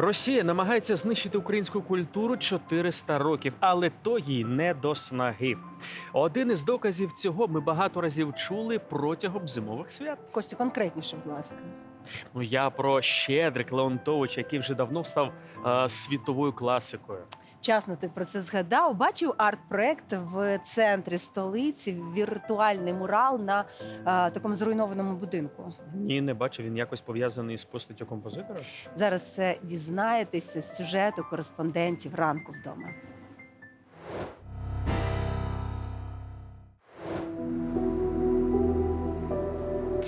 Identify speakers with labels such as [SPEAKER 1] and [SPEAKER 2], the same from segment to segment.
[SPEAKER 1] Росія намагається знищити українську культуру 400 років, але то їй не до снаги. Один із доказів цього ми багато разів чули протягом зимових свят.
[SPEAKER 2] Костю, конкретніше, будь ласка.
[SPEAKER 1] Ну я про Щедрик Леонтович, який вже давно став е, світовою класикою.
[SPEAKER 2] Часно ти про це згадав. Бачив арт-проект в центрі столиці, віртуальний мурал на е, такому зруйнованому будинку.
[SPEAKER 1] Ні, не бачив, він якось пов'язаний з постаттю композитора.
[SPEAKER 2] Зараз все дізнаєтеся з сюжету кореспондентів ранку вдома.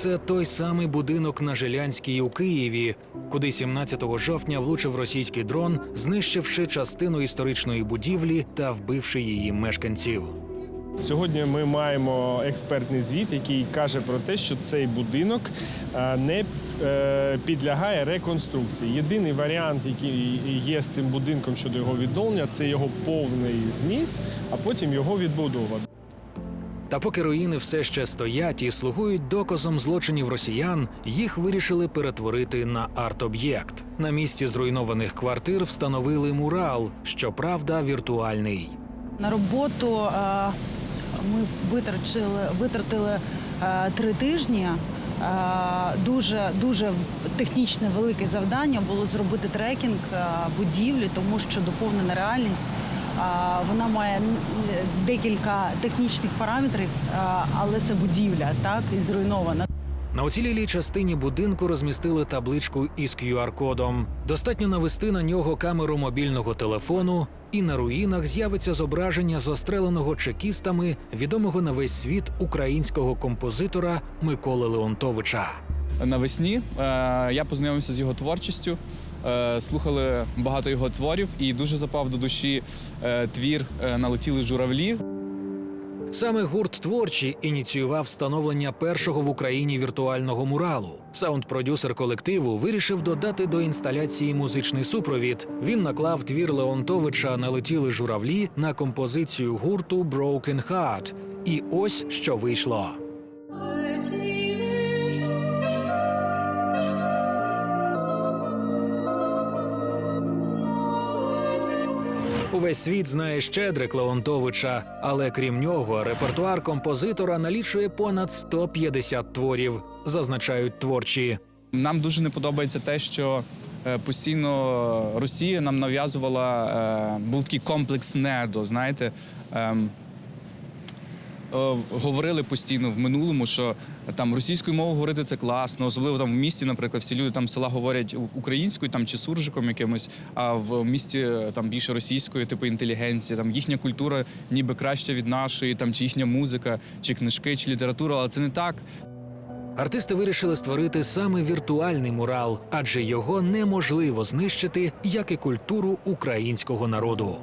[SPEAKER 3] Це той самий будинок на Жилянській у Києві, куди 17 жовтня влучив російський дрон, знищивши частину історичної будівлі та вбивши її мешканців.
[SPEAKER 4] Сьогодні ми маємо експертний звіт, який каже про те, що цей будинок е, не е, підлягає реконструкції. Єдиний варіант, який є з цим будинком щодо його відновлення, це його повний зніс, а потім його відбудова.
[SPEAKER 3] Та поки руїни все ще стоять і слугують доказом злочинів росіян, їх вирішили перетворити на арт-об'єкт. На місці зруйнованих квартир встановили мурал, щоправда, віртуальний.
[SPEAKER 5] На роботу е, ми витратили, витратили е, три тижні. Е, Дуже дуже технічне велике завдання було зробити трекінг е, будівлі, тому що доповнена реальність. Вона має декілька технічних параметрів, але це будівля, так і зруйнована.
[SPEAKER 3] На уцілілій частині будинку розмістили табличку із QR-кодом. Достатньо навести на нього камеру мобільного телефону, і на руїнах з'явиться зображення застреленого чекістами відомого на весь світ українського композитора Миколи Леонтовича.
[SPEAKER 6] Навесні е, я познайомився з його творчістю, е, слухали багато його творів, і дуже запав до душі е, твір Налетіли журавлі.
[SPEAKER 3] Саме гурт творчі ініціював встановлення першого в Україні віртуального муралу. Саунд-продюсер колективу вирішив додати до інсталяції музичний супровід. Він наклав твір Леонтовича Налетіли журавлі на композицію гурту Broken Heart. І ось що вийшло. Увесь світ знає Щедрик Леонтовича, але крім нього, репертуар композитора налічує понад 150 творів, зазначають творчі.
[SPEAKER 6] Нам дуже не подобається те, що е, постійно Росія нам нав'язувала е, був такий комплекс недо. Знаєте, ем, говорили постійно в минулому, що там російською мовою говорити це класно, особливо там в місті, наприклад, всі люди там села говорять українською там чи суржиком якимось, а в місті е, там більше російською, типу інтелігенція. Там їхня культура ніби краща від нашої, там чи їхня музика, чи книжки, чи література, але це не так.
[SPEAKER 3] Артисти вирішили створити саме віртуальний мурал, адже його неможливо знищити, як і культуру українського народу.